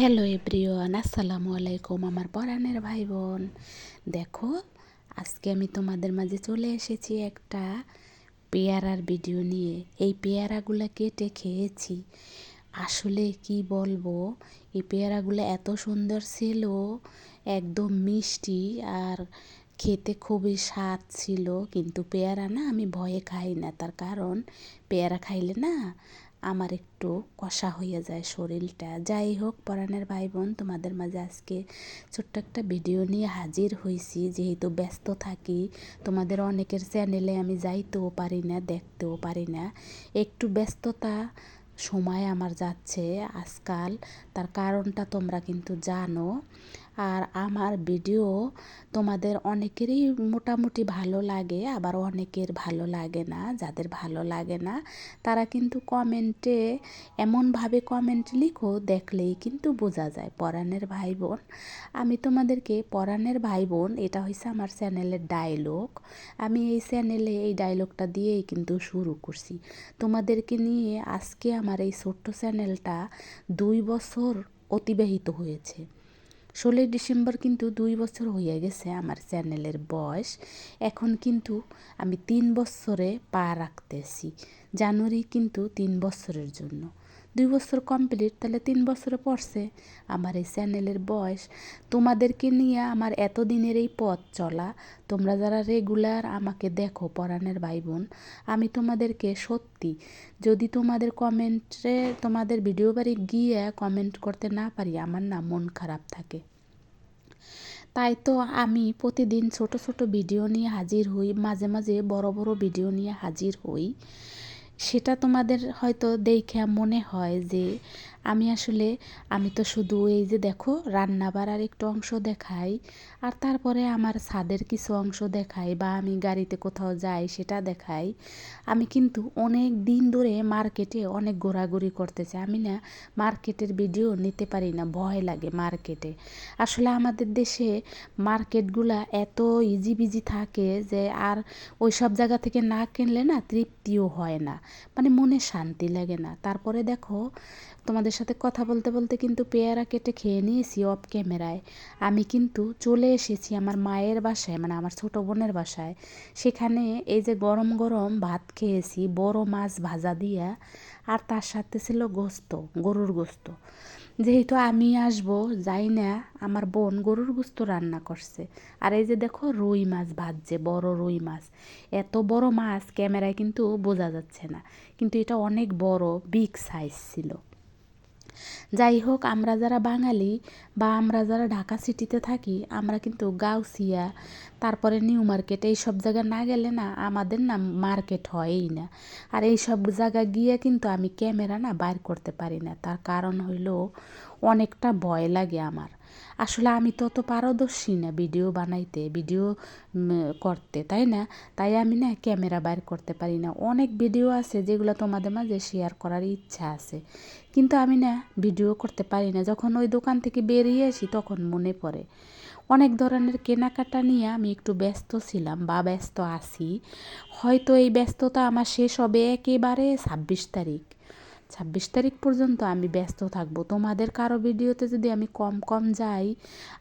Hello everyone, আসসালামু আলাইকুম আমার পরাণের ভাই বোন দেখো, আজকে আমি তোমাদের মাঝে চলে এসেছি একটা পেয়ারার ভিডিও নিয়ে। এই পেয়ারাগুলো কেটে খেয়েছি। আসলে কি বলব, এই পেয়ারাগুলো এত সুন্দর ছিল, একদম মিষ্টি আর খেতে খুবই স্বাদ ছিল। কিন্তু পেয়ারা না আমি ভয়ে খাই না, তার কারণ পেয়ারা খাইলে না আমার একটু কষা হয়ে যায় শরীরটা। যাই হোক পরাণের ভাই বোন তোমাদের মাঝে আজকে ছোট্ট একটা ভিডিও নিয়ে হাজির হয়েছি যেহেতু ব্যস্ত থাকি, তোমাদের অনেকের চ্যানেলে আমি যাইতেও পারি না, দেখতেও পারি না। একটু ব্যস্ততা সময় আমার যাচ্ছে আজকাল। তার কারণটা তোমরা কিন্তু জানো। আর আমার ভিডিও তোমাদের অনেকেরই মোটামুটি ভালো লাগে, আবার অনেকের ভালো লাগে না, যাদের ভালো লাগে না, তারা কিন্তু কমেন্টে এমনভাবে কমেন্ট লিখো, দেখলেই কিন্তু বোঝা যায়। পরাণের ভাই বোন আমি তোমাদেরকে পরাণের ভাই বোন এটা হয়েছে আমার চ্যানেলের ডায়লগ আমি এই চ্যানেলে এই ডায়লগটা দিয়েই কিন্তু শুরু করছি। তোমাদেরকে নিয়ে আজকে আমার এই ছোট্ট চ্যানেলটা দুই বছর অতিবাহিত হয়েছে। ষোলোই ডিসেম্বর কিন্তু দুই বছর হয়ে গেছে আমার চ্যানেলের বয়স। এখন কিন্তু আমি তিন বছরে পা রাখতেছি। জানুয়ারি কিন্তু তিন বছরের জন্য। দুই বছর কমপ্লিট তাহলে তিন বছরে পড়ছে আমার এই চ্যানেলের বয়স। তোমাদেরকে নিয়ে আমার এতদিনের এই পথ চলা, তোমরা যারা রেগুলার আমাকে দেখো পরাণের ভাই বোন আমি তোমাদেরকে সত্যি যদি তোমাদের কমেন্টে তোমাদের ভিডিও বাড়ি গিয়ে কমেন্ট করতে না পারি, আমার না মন খারাপ থাকে। তাই তো আমি প্রতিদিন ছোট ছোট ভিডিও নিয়ে হাজির হই, মাঝে মাঝে বড় বড় ভিডিও নিয়ে হাজির হই। সেটা তোমাদের হয়তো দেখে মনে হয় যে আমি আসলে, আমি তো শুধু এই যে দেখো রান্না বাড়ার একটু অংশ দেখাই, আর তারপরে আমার ছাদের কিছু অংশ দেখাই বা আমি গাড়িতে কোথাও যাই সেটা দেখাই। আমি কিন্তু অনেক দিন ধরে মার্কেটে অনেক ঘোরাঘুরি করতেছে। আমি না মার্কেটের ভিডিও নিতে পারি না, ভয় লাগে মার্কেটে। আসলে আমাদের দেশে মার্কেটগুলা এত ইজি বিজি থাকে যে আর ওই সব জায়গা থেকে না কিনলে না তৃপ্তিও হয় না। মানে মনে শান্তি লাগে না। তারপরে দেখো, তোমাদের সাথে কথা বলতে বলতে কিন্তু পেয়ারা কেটে খেয়ে নিয়েছি অফ ক্যামেরায় আমি কিন্তু চলে এসেছি আমার মায়ের বাসায় মানে আমার ছোট বোনের বাসায়। সেখানে এই যে গরম গরম ভাত খেয়েছি, বড় মাছ ভাজা দিয়া, আর তার সাথে ছিল গোস্ত, গরুর গোস্ত। যেহেতু আমি আসব, যাই না, আমার বোন গরুর গোস্ত রান্না করছে। আর এই যে দেখো রুই মাছ ভাজছে, বড় রুই মাছ। এত বড় মাছ ক্যামেরায় কিন্তু বোঝা যাচ্ছে না। কিন্তু এটা অনেক বড় বিগ সাইজ ছিল। যাই হোক আমরা যারা বাঙালি বা আমরা যারা ঢাকা সিটিতে থাকি, আমরা কিন্তু গাউসিয়া, তারপরে নিউ মার্কেট এই সব জায়গা না গেলে না আমাদের না মার্কেট হয়ই না। আর এই সব জায়গা গিয়ে কিন্তু আমি ক্যামেরা না বাইর করতে পারি না। তার কারণ হইল অনেকটা ভয় লাগে আমার। আসলে আমি তো অত পারদর্শী না ভিডিও বানাইতে, ভিডিও করতে, তাই না? তাই আমি না ক্যামেরা বাইর করতে পারি না। অনেক ভিডিও আছে যেগুলো তোমাদের মাঝে শেয়ার করার ইচ্ছা আছে। কিন্তু আমি না ভিডিও করতে পারি না। যখন ওই দোকান থেকে বেরিয়ে আসি তখন মনে পড়ে। অনেক ধরনের কেনাকাটা নিয়ে আমি একটু ব্যস্ত ছিলাম বা ব্যস্ত আছি। হয়তো এই ব্যস্ততা আমার শেষ হবে একেবারে ছাব্বিশ তারিখ। ছাব্বিশ তারিখ পর্যন্ত আমি ব্যস্ত থাকব। তোমাদের কারও ভিডিওতে যদি আমি কম কম যাই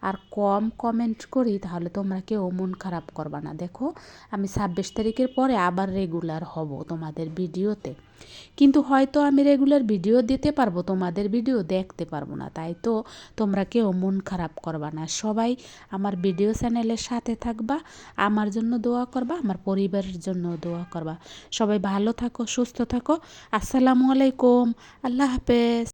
আর কম কমেন্ট করি, তাহলে তোমরা কেউ মন খারাপ করবা না। দেখো, আমি ছাব্বিশ তারিখের পরে আবার রেগুলার হব তোমাদের ভিডিওতে। কিন্তু হয়তো আমি রেগুলার ভিডিও দিতে পারব, তোমাদের ভিডিও দেখতে পারব না, তাই তো? তোমরা কেউ মন খারাপ করবা না। সবাই আমার ভিডিও চ্যানেলের সাথে থাকবা, আমার জন্য দোয়া করবা, আমার পরিবারের জন্য দোয়া করবা। সবাই ভালো থাকো, সুস্থ থাকো। আসসালামু আলাইকুম। আল্লাহ হাফেজ।